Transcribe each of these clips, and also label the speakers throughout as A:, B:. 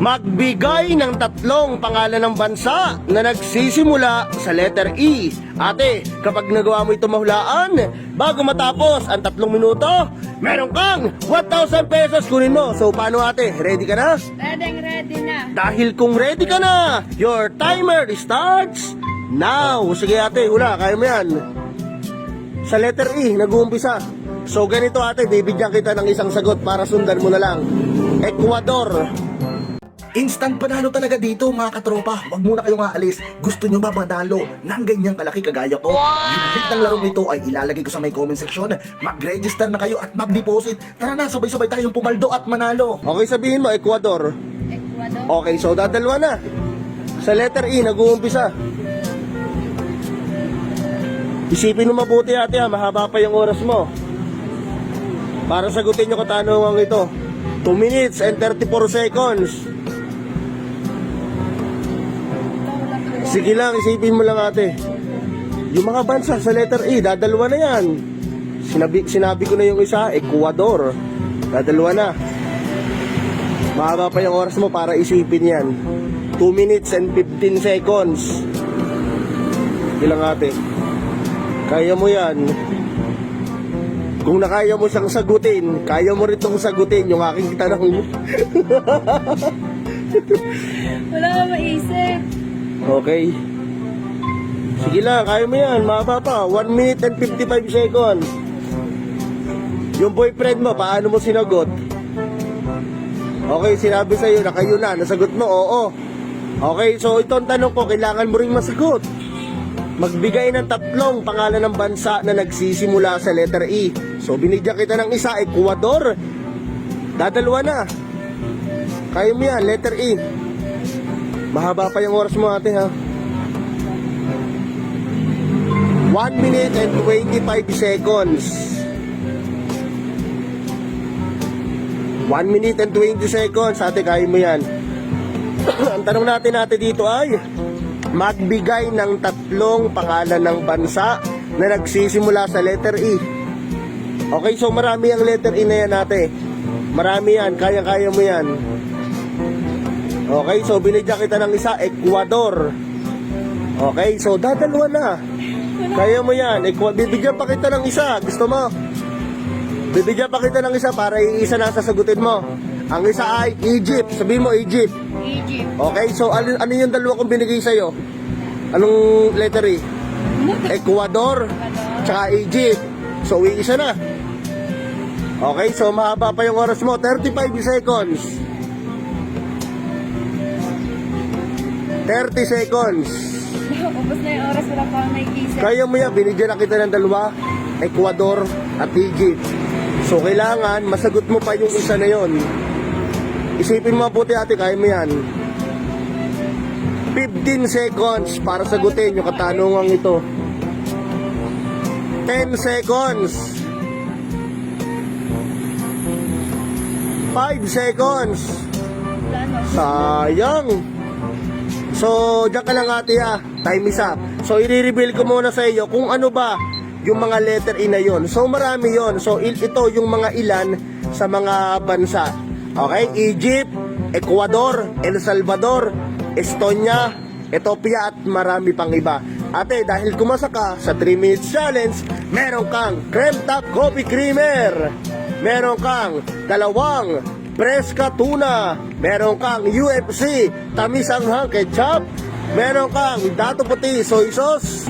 A: Magbigay ng tatlong pangalan ng bansa na nagsisimula sa letter E. Ate, kapag nagawa mo ito mahulaan, bago matapos ang tatlong minuto, meron kang 1,000 pesos kunin mo. So, paano ate? Ready ka na?
B: Ready, ready na.
A: Dahil kung ready ka na, your timer starts now. Sige ate, hula, kaya mo yan. Sa letter E, nag-uumpisa. So ganito ate, bibigyan kita ng isang sagot para sundan mo na lang. Ecuador.
C: Instant panalo talaga dito mga katropa. Huwag muna kayong aalis. Gusto nyo ba manalo ng ganyang kalaki kagaya ko? Yung link ng larong ito ay ilalagay ko sa may comment section. Mag-register na kayo at mag-deposit. Tara na, sabay-sabay tayong pumaldo at manalo.
A: Okay, sabihin mo, Ecuador.
B: Ecuador.
A: Okay, so dadalwa na. Sa letter E, nag-uumpisa. Isipin mo mabuti ate ha, mahaba pa yung oras mo. Para sagutin yung katanungan ito. 2 minutes and 34 seconds. Sige lang, isipin mo lang ate. Yung mga bansa sa letter E, dadalwa na yan. Sinabi, sinabi ko na yung isa, Ecuador. Dadalwa na. Mahaba pa yung oras mo para isipin yan. 2 minutes and 15 seconds. Ilang ate? Kaya mo yan. Kung nakaya mo siyang sagutin, kaya mo rin itong sagutin yung aking tanong.
B: Wala ka maisip.
A: Okay. Sige lang, kaya mo yan. Mahaba pa. 1 minute and 55 seconds. Yung boyfriend mo, paano mo sinagot? Okay, sinabi sa'yo na kayo na. Nasagot mo, oo. Okay, so itong tanong ko, kailangan mo ring masagot. Magbigay ng tatlong pangalan ng bansa na nagsisimula sa letter E. So binigyan kita ng isa, Ecuador. Dadalwa na. Kaya mo yan, letter E. Mahaba pa yung oras mo ate ha. 1 minute and 25 seconds. 1 minute and 20 seconds. Ate, kaya mo yan. Ang tanong natin natin dito ay magbigay ng tatlong pangalan ng bansa na nagsisimula sa letter E. Okay, so marami ang letter E na yan ate. Marami yan, kaya-kaya mo yan. Okay, so binigyan kita ng isa, Ecuador. Okay, so dadalwa na. Kaya mo yan. Equa- bibigyan pa kita ng isa. Gusto mo? Bibigyan pa kita ng isa para iisa na sasagutin mo. Ang isa ay Egypt. Sabihin mo Egypt.
B: Egypt.
A: Okay, so ano, ano yung dalawa kong binigay sa'yo? Anong letter E? Ecuador, tsaka Egypt. So, iisa na. Okay, so mahaba pa yung oras mo. 35 seconds. 30 seconds.
B: Ubus na yung oras, wala pa akong naisip.
A: Kaya mo yan, binigyan na kita ng dalawa, Ecuador at Egypt. So, kailangan masagot mo pa yung isa na yon. Isipin mo mabuti ate, kaya mo yan. 15 seconds para sagutin yung katanungan ito. 10 seconds. 5 seconds. Sayang. So, diyan ka lang ate ha. Time is up. So, i-reveal ko muna sa iyo kung ano ba yung mga letter E na yon. So, marami yon. So, ito yung mga ilan sa mga bansa. Okay? Egypt, Ecuador, El Salvador, Estonia, Ethiopia at marami pang iba. Ate, dahil kumasa ka sa 3 minutes challenge, meron kang Creme Coffee Creamer. Meron kang dalawang Preska Tuna. Meron kang UFC Tamis Anghang Ketchup. Meron kang Dato Puti Soy Sauce.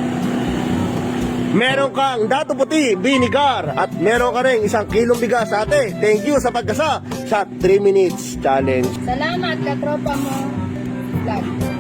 A: Meron kang Dato Puti Vinegar. At meron ka rin isang kilong bigas ate. Thank you sa pagkasa sa 3 minutes challenge.
B: Salamat, katropa mo. Vlog.